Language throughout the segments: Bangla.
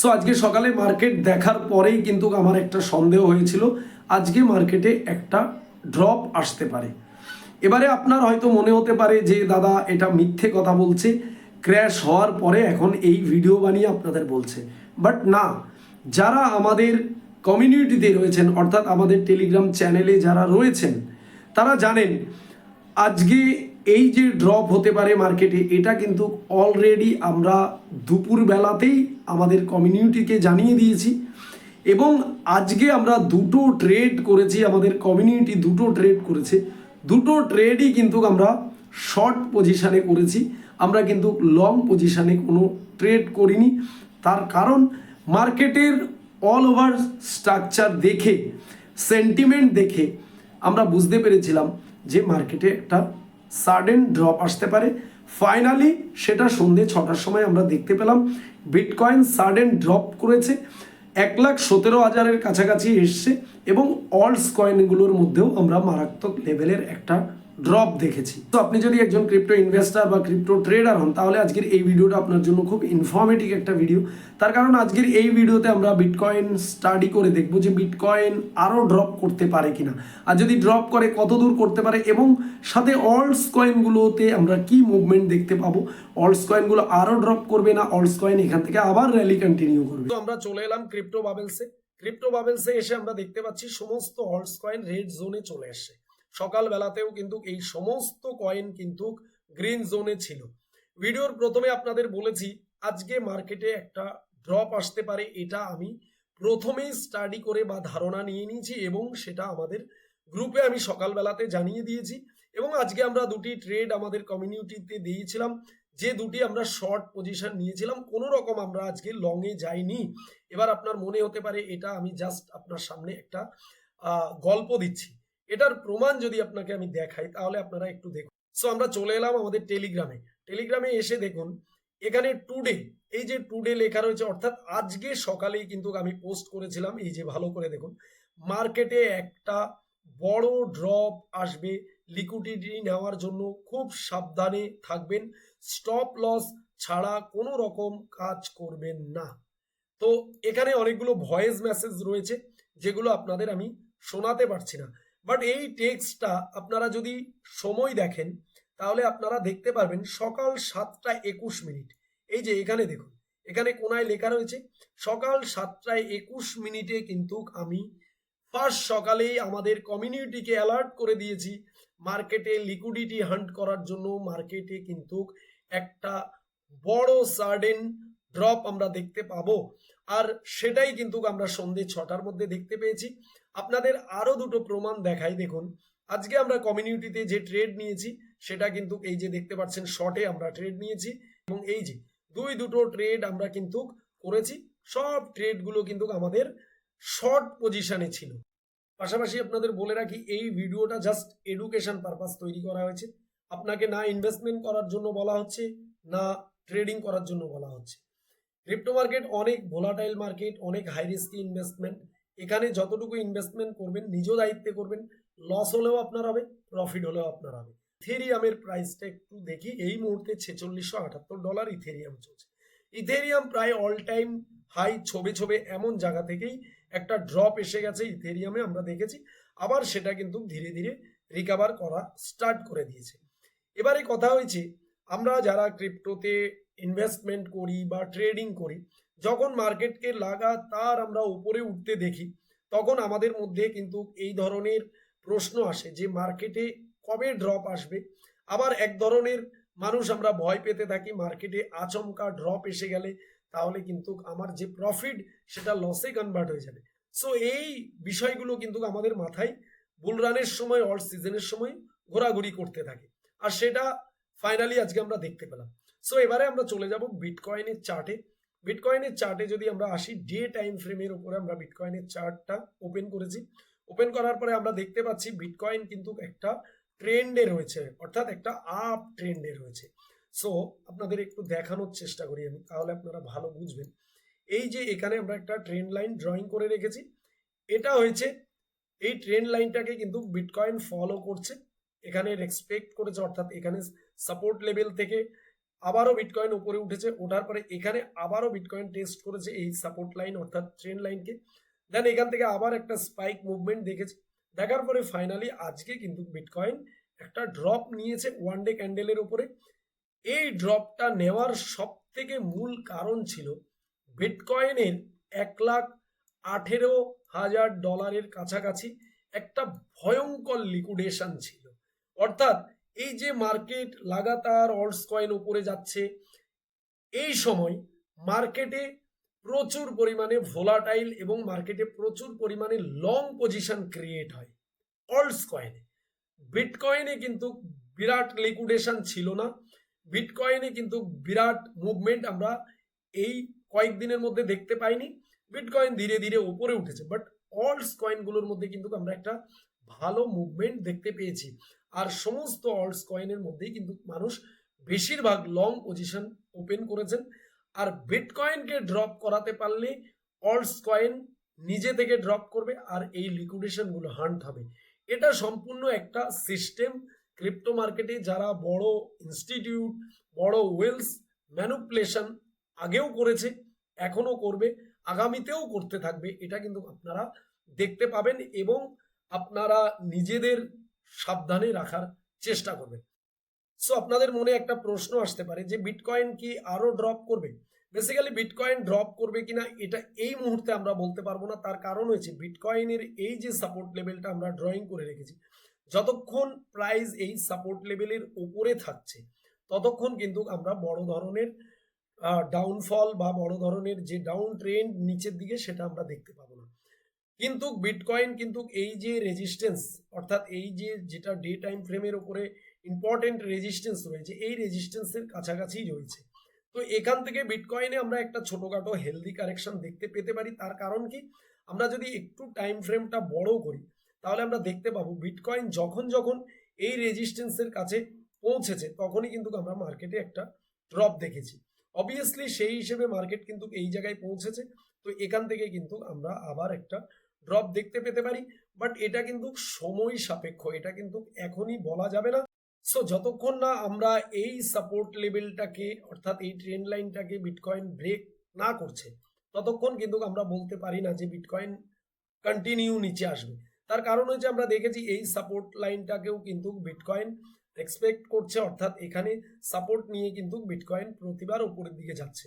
সো আজকে সকালে মার্কেট দেখার পরেই কিন্তু আমার একটা সন্দেহ হয়েছিল। আজকে মার্কেটে একটা ড্রপ আসতে পারে। এবারে আপনার হয়তো মনে হতে পারে যে, দাদা, এটা মিথ্যে কথা বলছে। ক্র্যাশ হওয়ার পরে এখন এই ভিডিও বানিয়ে আপনাদের বলছে। বাট না, যারা আমাদের কমিউনিটিতে রয়েছেন, অর্থাৎ আমাদের টেলিগ্রাম চ্যানেলে যারা রয়েছেন, তারা জানেন, আজকে এই যে ড্রপ হতে পারে মার্কেটে এটা কিন্তু অলরেডি আমরা দুপুর বেলাতেই আমাদের কমিউনিটিকে জানিয়ে দিয়েছি। এবং আজকে আমরা দুটো ট্রেড করেছি, আমাদের কমিউনিটি দুটো ট্রেড করেছে। দুটো ট্রেডই কিন্তু আমরা শর্ট পজিশানে করেছি। আমরা কিন্তু লং পজিশানে কোনো ট্রেড করিনি। তার কারণ মার্কেটের অল ওভার স্ট্রাকচার দেখে সেন্টিমেন্ট দেখে আমরা বুঝতে পেরেছিলাম যে মার্কেটে একটা সাডেন ড্রপ আসতে পারে। ফাইনালি সেটা সন্ধে ছটার সময় আমরা দেখতে পেলাম। বিটকয়েন সাডেন ড্রপ করেছে। এক লাখ সতেরো হাজারের কাছাকাছি এসছে এবং অলস কয়েনগুলোর মধ্যেও আমরা মারাত্মক লেভেলের একটা ড্রপ দেখেছি। তো আপনি যদি একজন ক্রিপ্টো ইনভেস্টার বা ক্রিপ্টো ট্রেডার হন, তাহলে আজকের এই ভিডিওটা আপনার জন্য খুব ইনফরমেটিভ একটা ভিডিও তার কারণ আজকের এই ভিডিওতে আমরা বিটকয়েন স্টাডি করে দেখব যে বিটকয়েন আরও ড্রপ করতে পারে কিনা। আর যদি ড্রপ করে কত দূর করতে পারে এবং সাথে অলস কয়েনগুলোতে আমরা কি মুভমেন্ট দেখতে পাবো? অলস কয়েনগুলো আরও ড্রপ করবে না? অলস কয়েন এখান থেকে আবার র্যালি কন্টিনিউ করবে? তো আমরা চলে এলাম ক্রিপ্টো বাবেলসে ক্রিপ্টো বাবেলসে এসে আমরা দেখতে পাচ্ছি সমস্ত অলস কয়েন রেড জোনে চলে আসছে সকালবেলাতেও কিন্তু এই সমস্ত কয়েন কিন্তু গ্রিন জোনে ছিল। ভিডিওর প্রথমে আপনাদের বলেছি, আজকে মার্কেটে একটা ড্রপ আসতে পারে, এটা আমি প্রথমেই স্টাডি করে বা ধারণা নিয়ে নিয়েছি এবং সেটা আমাদের গ্রুপে আমি সকালবেলাতে জানিয়ে দিয়েছি এবং আজকে আমরা দুটি ট্রেড আমাদের কমিউনিটিতে দিয়েছিলাম, যে দুটি আমরা শর্ট পজিশন নিয়েছিলাম, কোনো রকম আমরা আজকে লংয়ে যাইনি। এবার আপনার মনে হতে পারে, এটা আমি জাস্ট আপনার সামনে একটা গল্প দিচ্ছি। এটার প্রমাণ যদি আপনাকে আমি দেখাই, তাহলে আপনারা একটু দেখুন। সো আমরা চলে এলাম আমাদের টেলিগ্রামে টেলিগ্রামে এসে দেখুন, এখানে টুডে এই যে টুডে লেখা রয়েছে, অর্থাৎ আজকে সকালেই কিন্তু আমি পোস্ট করেছিলাম, এই যে ভালো করে দেখুন। মার্কেটে একটা বড় ড্রপ আসবে লিকুইডিটি নেওয়ার জন্য খুব সাবধানে থাকবেন স্টপ লস ছাড়া কোনো রকম কাজ করবেন না। তো, এখানে অনেকগুলো ভয়েস মেসেজ রয়েছে, যেগুলো আপনাদের আমি শোনাতে পারছি না। বাট এই টেক্সটটা আপনারা যদি সময় দেখেন, তাহলে আপনারা দেখতে পারবেন সকাল সাতটা একুশ মিনিট। এই যে এখানে দেখুন, এখানে কোনায় লেখা রয়েছে, সকাল সাতটায় একুশ মিনিটে কিন্তু আমি ফার্স্ট সকালেই আমাদের কমিউনিটিকে অ্যালার্ট করে দিয়েছি মার্কেটে লিকুইডিটি হান্ট করার জন্য। মার্কেটে কিন্তু একটা বড় সার্ডেন ড্রপ আমরা দেখতে পাবো। আর সেটাই কিন্তু আমরা সন্ধে ছটার মধ্যে দেখতে পেয়েছি। আপনাদের আরও দুটো প্রমাণ দেখাই দেখুন। আজকে আমরা কমিউনিটিতে যে ট্রেড নিয়েছি, সেটা কিন্তু এই যে দেখতে পাচ্ছেন শর্টে আমরা ট্রেড নিয়েছি এবং এই যে দুই দুটো ট্রেড আমরা কিন্তু করেছি, সব ট্রেডগুলো কিন্তু আমাদের শর্ট পজিশনে ছিল। পাশাপাশি আপনাদের বলে রাখি, এই ভিডিওটা জাস্ট এডুকেশন পারপাস তৈরি করা হয়েছে। আপনাকে না ইনভেস্টমেন্ট করার জন্য বলা হচ্ছে, না ট্রেডিং করার জন্য বলা হচ্ছে। ক্রিপ্টো মার্কেট অনেক ভোলাটাইল মার্কেট অনেক হাই রিস্কি ইনভেস্টমেন্ট এখানে যতটুকু ইনভেস্টমেন্ট করবেন নিজ দায়িত্বে করবেন লস হলেও আপনার হবে প্রফিট হলেও আপনার হবে। ইথেরিয়ামের প্রাইসটা একটু দেখি, এই মুহূর্তে ছেচল্লিশশো আটাত্তর ডলার ইথেরিয়াম চলছে। ইথেরিয়াম প্রায় অল টাইম হাই ছবে ছবে এমন জায়গা থেকেই একটা ড্রপ এসে গেছে ইথেরিয়ামে, আমরা দেখেছি। আবার সেটা কিন্তু ধীরে ধীরে রিকাভার করা স্টার্ট করে দিয়েছে। এবারে কথা হয়েছে, আমরা যারা ক্রিপ্টোতে ইনভেস্টমেন্ট করি বা ট্রেডিং করি যখন মার্কেটকে লাগাতার আমরা উপরে উঠতে দেখি, তখন আমাদের মধ্যে কিন্তু এই ধরনের প্রশ্ন আসে যে, মার্কেটে কবে ড্রপ আসবে? আবার এক ধরনের মানুষ আমরা ভয় পেতে থাকি, মার্কেটে আচমকা ড্রপ এসে গেলে, তাহলে কিন্তু আমার যে প্রফিট সেটা লসে কনভার্ট হয়ে যাবে। সো এই বিষয়গুলো কিন্তু আমাদের মাথায় বুলরানের সময় অল সিজনের সময় ঘোরাঘুরি করতে থাকে। আর সেটা ফাইনালি আজকে আমরা দেখতে পেলাম। সো এবারে আমরা চলে যাব বিটকয়েনের চার্টে বিটকয়েনের চার্টে যদি আমরা আসি ডে টাইম ফ্রেমের উপরে আমরা বিটকয়েনের চার্টটা ওপেন করেছি। ওপেন করার পরে আমরা দেখতে পাচ্ছি বিটকয়েন কিন্তু একটা ট্রেন্ডে রয়েছে, অর্থাৎ একটা আপ ট্রেন্ডে রয়েছে। সো আপনাদের একটু দেখানোর চেষ্টা করি আমি, তাহলে আপনারা ভালো বুঝবেন। এই যে এখানে আমরা একটা ট্রেন্ড লাইন ড্রয়িং করে রেখেছি, এটা হয়েছে, এই ট্রেন্ড লাইনটাকে কিন্তু বিটকয়েন ফলো করছে, এখানে রেসপেক্ট করেছে, অর্থাৎ এখানে সাপোর্ট লেভেল থেকে আবারও বিটকয়েন উপরে উঠেছে, ওঠার পরে এখানে আবারও বিটকয়েন টেস্ট করেছে এই সাপোর্ট লাইন অর্থাৎ ট্রেন লাইনকে দেন এখান থেকে আবার একটা স্পাইক মুভমেন্ট দেখেছে। দেখার পরে ফাইনালি আজকে কিন্তু বিটকয়েন একটা ড্রপ নিয়েছে ওয়ান ডে ক্যান্ডেলের উপরে। এই ড্রপটা নেওয়ার সব থেকে মূল কারণ ছিল বিটকয়েনের এক লাখ আঠেরো হাজার ডলারের কাছাকাছি একটা ভয়ঙ্কর লিকুইডেশন ছিল। অর্থাৎ এই যে মার্কেট লাগাতার অল্টস কয়েন উপরে যাচ্ছে, এই সময় মার্কেটে প্রচুর পরিমাণে ভোলাটাইল এবং মার্কেটে প্রচুর পরিমাণে লং পজিশন ক্রিয়েট হয় অল্টস কয়েনে বিটকয়েনে কিন্তু বিরাট লিকুইডেশন ছিল না বিটকয়েনে কিন্তু বিরাট মুভমেন্ট আমরা এই কয়েকদিনের মধ্যে দেখতে পাইনি বিটকয়েন ধীরে ধীরে উপরে উঠেছে বাট অল্টস কয়েনগুলোর মধ্যে কিন্তু আমরা একটা ভালো মুভমেন্ট দেখতে পেয়েছি। আর সমস্ত অল্টস কয়েনের মধ্যেই কিন্তু মানুষ বেশিরভাগ লং পজিশন ওপেন করেছেন। আর বিটকয়েনকে ড্রপ করাতে পারলে অল্টস কয়েন নিজে থেকে ড্রপ করবে আর এই লিকুইডেশনগুলো হান্ট হবে। এটা সম্পূর্ণ একটা সিস্টেম ক্রিপ্টো মার্কেটে যারা বড় ইনস্টিটিউট বড় ওয়েলস ম্যানুপুলেশন আগেও করেছে, এখনও করবে, আগামীতেও করতে থাকবে, এটা কিন্তু আপনারা দেখতে পাবেন এবং আপনারা নিজেদের সাবধানে রাখার চেষ্টা করবেন। সো আপনাদের মনে একটা প্রশ্ন আসতে পারে যে বিটকয়েন কি আরও ড্রপ করবে? বেসিক্যালি বিটকয়েন ড্রপ করবে কিনা, এটা এই মুহূর্তে আমরা বলতে পারব না। তার কারণ হয়েছে বিটকয়েনের এই যে সাপোর্ট লেভেলটা আমরা ড্রয়িং করে রেখেছি, যতক্ষণ প্রাইস এই সাপোর্ট লেভেলের উপরে থাকছে, ততক্ষণ কিন্তু আমরা বড় ধরনের ডাউনফল বা বড় ধরনের যে ডাউন ট্রেন্ড নিচের দিকে সেটা আমরা দেখতে পাবো না। কিন্তু বিটকয়েন কিন্তু এই যে রেজিস্ট্যান্স অর্থাৎ এই যে যেটা ডে টাইম ফ্রেমের উপরে ইম্পর্টেন্ট রেজিস্ট্যান্স রয়েছে, এই রেজিস্ট্যান্সের কাছাকাছি রয়েছে। তো এখান থেকে বিটকয়েনে আমরা একটা ছোটোখাটো হেলদি কারেকশন দেখতে পেতে পারি। তার কারণ কি? আমরা যদি একটু টাইম ফ্রেমটা বড় করি, তাহলে আমরা দেখতে পাবো বিটকয়েন যখন যখন এই রেজিস্ট্যান্সের কাছে পৌঁছেছে, তখনই কিন্তু আমরা মার্কেটে একটা ড্রপ দেখেছি। অবভিয়াসলি সেই হিসেবে মার্কেট কিন্তু এই জায়গায় পৌঁছেছে। তো এখান থেকে কিন্তু আমরা আবার একটা ড্রপ দেখতে পেতে পারি বাট এটা কিন্তু সময় সাপেক্ষ, এটা কিন্তু এখনই বলা যাবে না। সো যতক্ষণ না আমরা এই সাপোর্ট লেভেলটাকে অর্থাৎ এই ট্রেন্ড লাইনটাকে বিটকয়েন ব্রেক না করছে, ততক্ষণ কিন্তু আমরা বলতে পারি না যে বিটকয়েন কন্টিনিউ নিচে আসবে। তার কারণ হচ্ছে আমরা দেখেছি এই সাপোর্ট লাইনটাকেও কিন্তু বিটকয়েন এক্সপেক্ট করছে, অর্থাৎ এখানে সাপোর্ট নিয়ে কিন্তু বিটকয়েন প্রতিবার উপরের দিকে যাচ্ছে।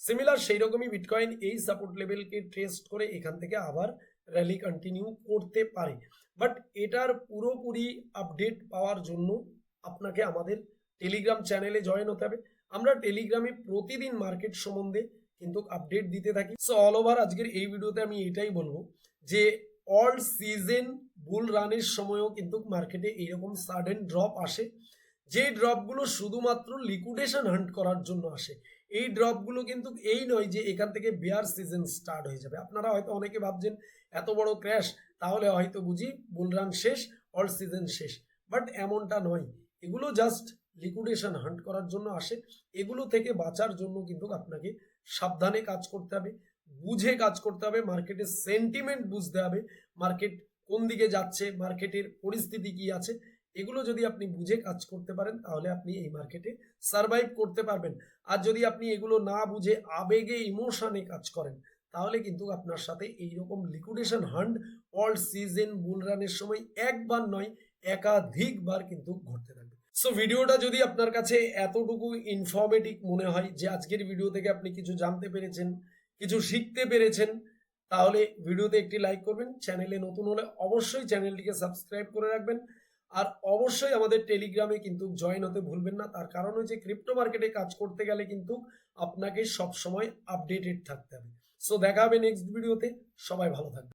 সিমিলার সেই রকমই বিটকয়েন এই সাপোর্ট লেভেলকে টেস্ট করে এখান থেকে আবার র্যালি কন্টিনিউ করতে পারে। বাট এটার পুরোপুরি আপডেট পাওয়ার জন্য আপনাকে আমাদের টেলিগ্রাম চ্যানেলে জয়েন হতে হবে। আমরা টেলিগ্রামে প্রতিদিন মার্কেট সম্বন্ধে কিন্তু আপডেট দিতে থাকি। সো অল ওভার আজকের এই ভিডিওতে আমি এটাই বলব যে অল সিজন বুল রানের সময়ও কিন্তু মার্কেটে এইরকম সাডেন ড্রপ আসে। যে ড্রপগুলো শুধুমাত্র লিকুইডেশন হান্ট করার জন্য আসে, এই ড্রপগুলো কিন্তু এই নয় যে, এখান থেকে বেয়ার সিজন স্টার্ট হয়ে যাবে। আপনারা হয়তো অনেকে ভাবছেন এত বড় ক্র্যাশ তাহলে হয়তো বুঝি বুলরান শেষ অল সিজন শেষ। বাট এমনটা নয়। এগুলো জাস্ট লিকুইডেশন হান্ট করার জন্য আসে। এগুলো থেকে বাঁচার জন্য কিন্তু আপনাকে সাবধানে কাজ করতে হবে, বুঝে কাজ করতে হবে মার্কেটের সেন্টিমেন্ট বুঝতে হবে মার্কেট কোন দিকে যাচ্ছে মার্কেটের পরিস্থিতি কি আছে, এগুলো যদি আপনি বুঝে কাজ করতে পারেন, তাহলে আপনি এই মার্কেটে সার্ভাইভ করতে পারবেন। আর যদি আপনি এগুলো না বুঝে আবেগে ইমোশনে কাজ করেন তাহলে কিন্তু আপনার সাথে এইরকম লিকুইডেশন হান্ড অল সিজন বুল রানের সময় একবার নয়, একাধিকবার কিন্তু ঘটতে থাকবে। সো ভিডিওটা যদি আপনার কাছে এতটুকু ইনফরমেটিভ মনে হয় যে আজকের ভিডিও থেকে আপনি কিছু জানতে পেরেছেন, কিছু শিখতে পেরেছেন, তাহলে ভিডিওতে একটি লাইক করবেন চ্যানেলে নতুন হলে অবশ্যই চ্যানেলটিকে সাবস্ক্রাইব করে রাখবেন। আর অবশ্যই আমাদের টেলিগ্রামে কিন্তু জয়েন হতে ভুলবেন না, তার কারণ হচ্ছে ক্রিপ্টো মার্কেটে কাজ করতে গেলে কিন্তু আপনাকে সব সময় আপডেটেড থাকতে হবে। সো দেখা হবে নেক্সট ভিডিওতে সবাই ভালো থাকবে